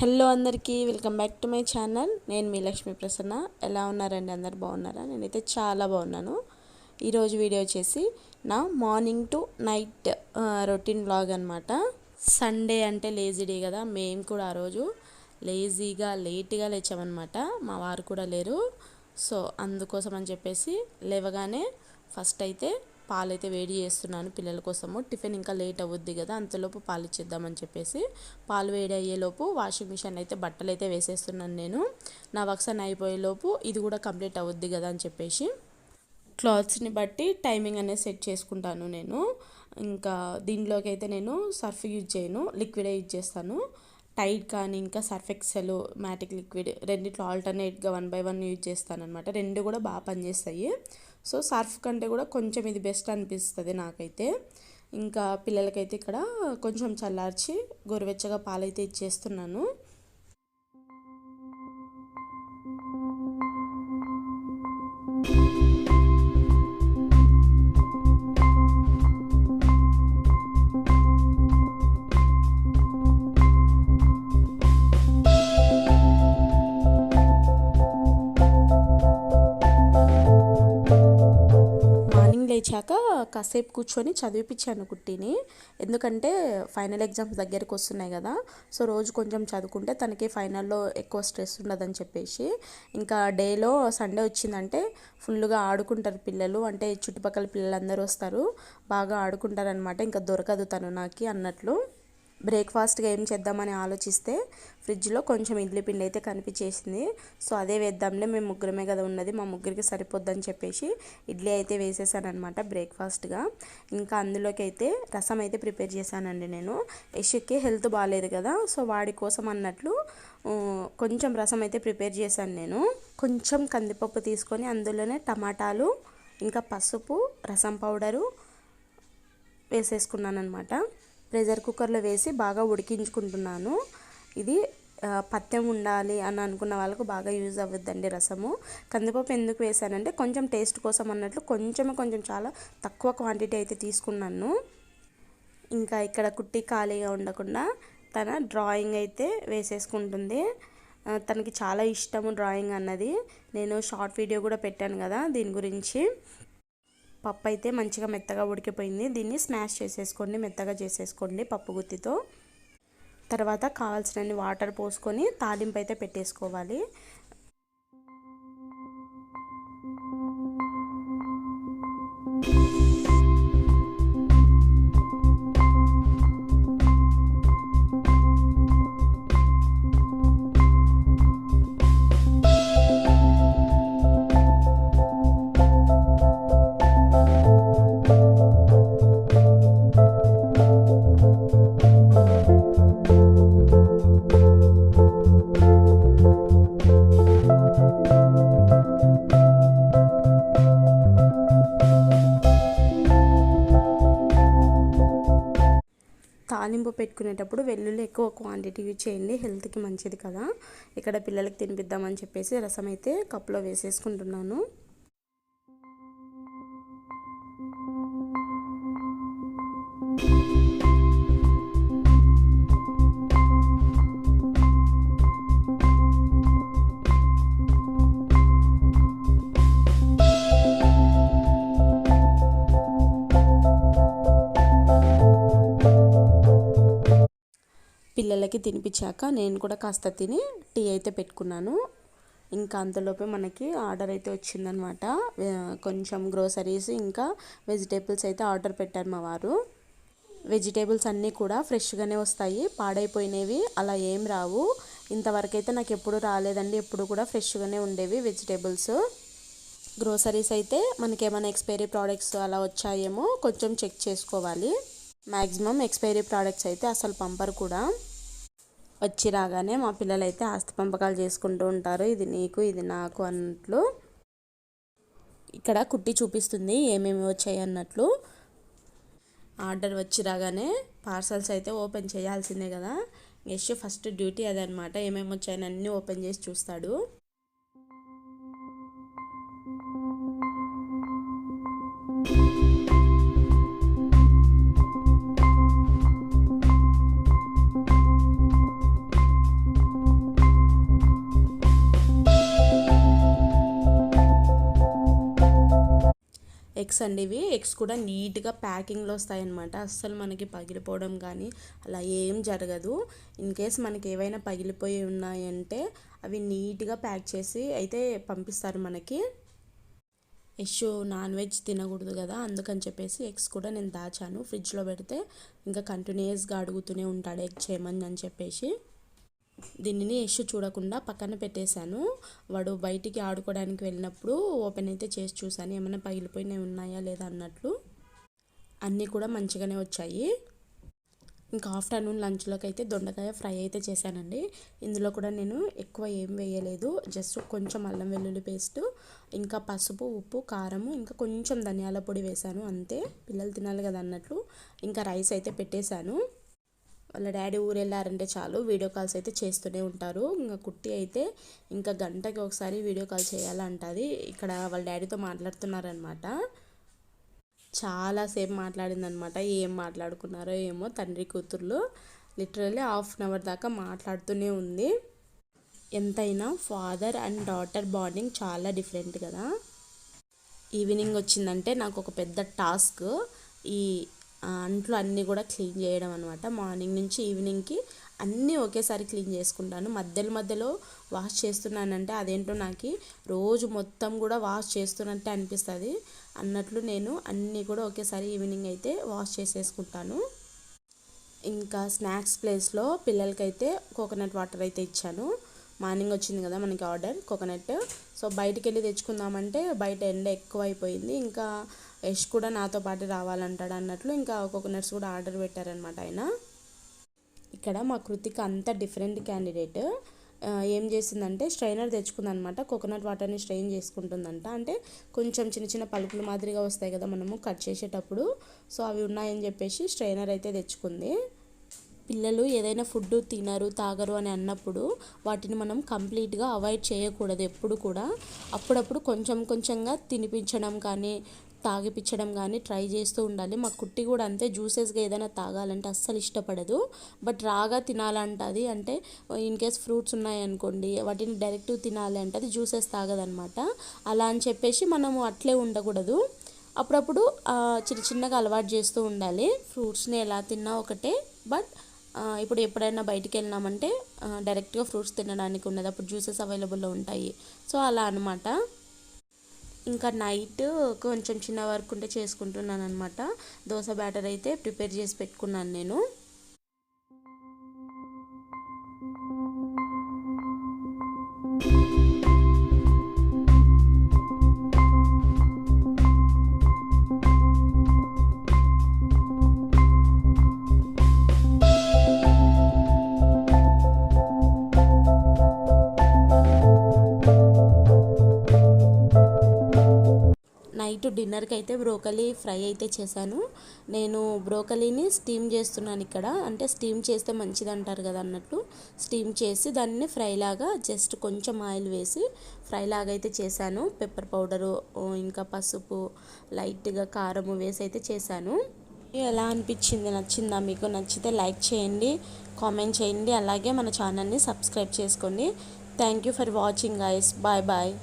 Hello అందరికీ welcome back to my channel. నేను మీ లక్ష్మీ ప్రసన్న. ఎలా ఉన్నారండి? అందరు బాగున్నారా? నేనైతే చాలా బాగున్నాను. ఈరోజు వీడియో వచ్చేసి నా morning to night routine vlog అనమాట సండే అంటే లేజీ డే కదా మేము కూడా ఆ రోజు లేజీగా లేట్గా లేచామన్నమాట. మా వారు కూడా లేరు. సో అందుకోసం అని చెప్పేసి లేవగానే ఫస్ట్ అయితే పాలు అయితే వేడి చేస్తున్నాను పిల్లల కోసము. టిఫిన్ ఇంకా లేట్ అవుద్ది కదా అంతలోపు పాలు ఇచ్చేద్దామని చెప్పేసి పాలు వేడి అయ్యేలోపు వాషింగ్ మిషన్ అయితే బట్టలు అయితే వేసేస్తున్నాను నేను. నా వర్క్స్ అని అయిపోయేలోపు ఇది కూడా కంప్లీట్ అవుద్ది కదా అని చెప్పేసి క్లాత్స్ని బట్టి టైమింగ్ అనేది సెట్ చేసుకుంటాను నేను. ఇంకా దీనిలోకి అయితే నేను సర్ఫ్ యూజ్ చేయను లిక్విడే యూజ్ చేస్తాను. టైట్ కానీ ఇంకా సర్ఫ్ ఎక్సెల్ మ్యాటిక్ లిక్విడ్ రెండిట్లో ఆల్టర్నేట్గా వన్ బై వన్ యూజ్ చేస్తాను అనమాట రెండు కూడా బాగా పనిచేస్తాయి. సో సర్ఫ్ కంటే కూడా కొంచెం ఇది బెస్ట్ అనిపిస్తుంది నాకైతే. ఇంకా పిల్లలకైతే ఇక్కడ కొంచెం చల్లార్చి గోరువెచ్చగా పాలైతే ఇచ్చేస్తున్నాను. లేచాక కాసేపు కూర్చొని చదివిపించాను కుట్టిని. ఎందుకంటే ఫైనల్ ఎగ్జామ్స్ దగ్గరికి వస్తున్నాయి కదా. సో రోజు కొంచెం చదువుకుంటే తనకి ఫైనల్లో ఎక్కువ స్ట్రెస్ ఉండదని చెప్పేసి. ఇంకా డేలో సండే వచ్చిందంటే ఫుల్గా ఆడుకుంటారు పిల్లలు. అంటే చుట్టుపక్కల పిల్లలందరూ వస్తారు. బాగా ఆడుకుంటారనమాట ఇంకా దొరకదు తను నాకు అన్నట్లు. బ్రేక్ఫాస్ట్గా ఏం చేద్దామని ఆలోచిస్తే ఫ్రిడ్జ్లో కొంచెం ఇడ్లీ పిండి అయితే కనిపించేసింది. సో అదే వేద్దాంలే మేము ముగ్గురమే కదా ఉన్నది మా ముగ్గురికి సరిపోద్దని చెప్పేసి ఇడ్లీ అయితే వేసేసానమాట బ్రేక్ఫాస్ట్గా. ఇంకా అందులోకి అయితే రసం అయితే ప్రిపేర్ చేశానండి నేను. యశ్కి హెల్త్ బాగాలేదు కదా సో వాడి కోసం అన్నట్లు కొంచెం రసం అయితే ప్రిపేర్ చేశాను నేను. కొంచెం కందిపప్పు తీసుకొని అందులోనే టమాటాలు ఇంకా పసుపు రసం పౌడరు వేసేసుకున్నాను అనమాట ప్రెషర్ కుక్కర్లో వేసి బాగా ఉడికించుకుంటున్నాను. ఇది పత్యం ఉండాలి అని అనుకున్న వాళ్ళకు బాగా యూజ్ అవ్వద్దండి రసము. కందిపప్పు ఎందుకు వేసానంటే కొంచెం టేస్ట్ కోసం అన్నట్లు కొంచెం కొంచెం చాలా తక్కువ క్వాంటిటీ అయితే తీసుకున్నాను. ఇంకా ఇక్కడ కుట్టి ఖాళీగా ఉండకుండా తన డ్రాయింగ్ అయితే వేసేసుకుంటుంది. తనకి చాలా ఇష్టము డ్రాయింగ్ అన్నది. నేను షార్ట్ వీడియో కూడా పెట్టాను కదా దీని గురించి. పప్పు అయితే మంచిగా మెత్తగా ఉడికిపోయింది. దీన్ని స్మాష్ చేసేసుకోండి మెత్తగా చేసేసుకోండి పప్పు గుత్తితో. తర్వాత కావాల్సినన్ని వాటర్ పోసుకొని తాలింపు అయితే పెట్టేసుకోవాలి. చేసేటప్పుడు వెల్లుల్లి ఎక్కువ క్వాంటిటీ యూజ్ చేయండి. హెల్త్కి మంచిది కదా. ఇక్కడ పిల్లలకి తినిపిద్దామని చెప్పేసి రసం అయితే కప్లో వేసేసుకుంటున్నాను. పిల్లలకి తినిపించాక నేను కూడా కాస్త తిని టీ అయితే పెట్టుకున్నాను. ఇంకా అంతలోపే మనకి ఆర్డర్ అయితే వచ్చిందనమాట. కొంచెం గ్రోసరీస్ ఇంకా వెజిటేబుల్స్ అయితే ఆర్డర్ పెట్టారు మా వారు. వెజిటేబుల్స్ అన్నీ కూడా ఫ్రెష్గానే వస్తాయి పాడైపోయినవి అలా ఏం రావు. ఇంతవరకైతే నాకు ఎప్పుడు రాలేదండి ఎప్పుడు కూడా ఫ్రెష్గానే ఉండేవి వెజిటేబుల్స్. గ్రోసరీస్ అయితే మనకేమైనా ఎక్స్పైరీ ప్రోడక్ట్స్ అలా వచ్చాయేమో కొంచెం చెక్ చేసుకోవాలి. మ్యాక్సిమం ఎక్స్పైరీ ప్రోడక్ట్స్ అయితే అసలు పంపరు కూడా. వచ్చి రాగానే మా పిల్లలైతే ఆస్తి పంపకాలు చేసుకుంటూ ఉంటారు. ఇది నీకు ఇది నాకు అన్నట్లు. ఇక్కడ కుట్టి చూపిస్తుంది ఏమేమి వచ్చాయి అన్నట్లు. ఆర్డర్ వచ్చి రాగానే పార్సల్స్ అయితే ఓపెన్ చేయాల్సిందే కదా. యశ్ ఫస్ట్ డ్యూటీ అదనమాట. ఏమేమి వచ్చాయని అన్నీ ఓపెన్ చేసి చూస్తాడు. ఎగ్స్ అండి ఇవి ఎగ్స్ కూడా నీట్గా ప్యాకింగ్లో వస్తాయన్నమాట. అస్సలు మనకి పగిలిపోవడం కానీ అలా ఏం జరగదు. ఇన్ కేస్ మనకి ఏవైనా పగిలిపోయి ఉన్నాయంటే అవి నీట్గా ప్యాక్ చేసి అయితే పంపిస్తారు మనకి. యశ్ నాన్ వెజ్ తినకూడదు కదా అందుకని చెప్పేసి ఎగ్స్ కూడా నేను దాచాను. ఫ్రిడ్జ్లో పెడితే ఇంకా కంటిన్యూస్గా అడుగుతూనే ఉంటాడు ఎగ్ చేయమని అని చెప్పేసి. దీనిని యశ్ చూడకుండా పక్కన పెట్టేశాను. వాడు బయటికి ఆడుకోవడానికి వెళ్ళినప్పుడు ఓపెన్ అయితే చేసి చూశాను. ఏమైనా పగిలిపోయినవి ఉన్నాయా లేదా అన్నట్లు. అన్నీ కూడా మంచిగానే వచ్చాయి. ఇంకా ఆఫ్టర్నూన్ లంచ్లోకి అయితే దొండకాయ ఫ్రై అయితే చేశానండి. ఇందులో కూడా నేను ఎక్కువ ఏం వేయలేదు. జస్ట్ కొంచెం అల్లం వెల్లుల్లి పేస్ట్ ఇంకా పసుపు ఉప్పు కారము ఇంకా కొంచెం ధనియాల పొడి వేశాను. అంతే. పిల్లలు తినాలి కదా అన్నట్లు. ఇంకా రైస్ అయితే పెట్టేశాను. వాళ్ళ డాడీ ఊరు వెళ్ళారంటే చాలు వీడియో కాల్స్ అయితే చేస్తూనే ఉంటారు. ఇంకా కుట్టి అయితే ఇంకా గంటకి ఒకసారి వీడియో కాల్ చేయాలంటుంది. ఇక్కడ వాళ్ళ డాడీతో మాట్లాడుతున్నారనమాట. చాలాసేపు మాట్లాడిందనమాట. ఏం మాట్లాడుకున్నారో ఏమో తండ్రి కూతుర్లు. లిటరల్లీ హాఫ్ అన్ అవర్ దాకా మాట్లాడుతూనే ఉంది. ఎంతైనా ఫాదర్ అండ్ డాటర్ బాండింగ్ చాలా డిఫరెంట్ కదా. ఈవినింగ్ వచ్చిందంటే నాకు ఒక పెద్ద టాస్క్. ఈ అంట్లు అన్నీ కూడా క్లీన్ చేయడం అనమాట మార్నింగ్ నుంచి ఈవినింగ్కి అన్నీ ఒకేసారి క్లీన్ చేసుకుంటాను. మధ్యలో మధ్యలో వాష్ చేస్తున్నానంటే అదేంటో నాకు రోజు మొత్తం కూడా వాష్ చేస్తున్నట్టే అనిపిస్తుంది. అన్నట్లు నేను అన్నీ కూడా ఒకేసారి ఈవినింగ్ అయితే వాష్ చేసేసుకుంటాను. ఇంకా స్నాక్స్ ప్లేస్లో పిల్లలకైతే కోకోనట్ వాటర్ అయితే ఇచ్చాను. మార్నింగ్ వచ్చింది కదా మనకి ఆర్డర్ కోకోనట్. సో బయటికి వెళ్ళి తెచ్చుకుందామంటే బయట ఎండ ఎక్కువ అయిపోయింది ఇంకా యష్ కూడా నాతో పాటు రావాలంటాడు అన్నట్లు ఇంకా కోకోనట్స్ కూడా ఆర్డర్ పెట్టారనమాట ఆయన. ఇక్కడ మా కృతిక అంత డిఫరెంట్ క్యాండిడేట్. ఏం చేసిందంటే స్ట్రైనర్ తెచ్చుకుందనమాట కోకోనట్ వాటర్ని స్ట్రెయిన్ చేసుకుంటుందంట. అంటే కొంచెం చిన్న చిన్న పలుకులు మాదిరిగా వస్తాయి కదా మనము కట్ చేసేటప్పుడు. సో అవి ఉన్నాయని చెప్పేసి స్ట్రైనర్ అయితే తెచ్చుకుంది. పిల్లలు ఏదైనా ఫుడ్ తినరు తాగరు అని అన్నప్పుడు వాటిని మనం కంప్లీట్గా అవాయిడ్ చేయకూడదు ఎప్పుడు కూడా. అప్పుడప్పుడు కొంచెం కొంచెంగా తినిపించడం కానీ తాగిపించడం కానీ ట్రై చేస్తూ ఉండాలి. మా కుట్టి కూడా అంతే జ్యూసెస్గా ఏదైనా తాగాలంటే అస్సలు ఇష్టపడదు. బట్ రాగా తినాలంటది అంటే ఇన్ కేస్ ఫ్రూట్స్ ఉన్నాయనుకోండి వాటిని డైరెక్ట్ తినాలి అంటే అది జ్యూసెస్ తాగదనమాట. అలా అని చెప్పేసి మనము అట్లే ఉండకూడదు. అప్పుడప్పుడు చిన్న చిన్నగా అలవాటు చేస్తూ ఉండాలి. ఫ్రూట్స్ని ఎలా తిన్నా ఒకటే బట్ ఇప్పుడు ఎప్పుడైనా బయటికి వెళ్ళినామంటే డైరెక్ట్గా ఫ్రూట్స్ తినడానికి ఉన్నది. అప్పుడు జ్యూసెస్ అవైలబుల్లో ఉంటాయి. సో అలా అనమాట ఇంకా నైట్ కొంచెం చిన్న వర్క్ ఉంటే చేసుకుంటున్నాను అనమాట దోశ బ్యాటర్ అయితే ప్రిపేర్ చేసి పెట్టుకున్నాను నేను. నైట్ డిన్నర్కి అయితే బ్రోకలీ ఫ్రై అయితే చేశాను. నేను బ్రోకలీని స్టీమ్ చేస్తున్నాను ఇక్కడ. అంటే స్టీమ్ చేస్తే మంచిది అంటారు కదా అన్నట్టు. స్టీమ్ చేసి దాన్ని ఫ్రై లాగా జస్ట్ కొంచెం ఆయిల్ వేసి ఫ్రై లాగా అయితే చేశాను. పెప్పర్ పౌడరు ఇంకా పసుపు లైట్గా కారము వేసి అయితే చేశాను. ఎలా అనిపించింది? నచ్చిందా? మీకు నచ్చితే లైక్ చేయండి కామెంట్ చేయండి. అలాగే మన ఛానల్ని సబ్స్క్రైబ్ చేసుకోండి. Thank you for watching guys bye bye.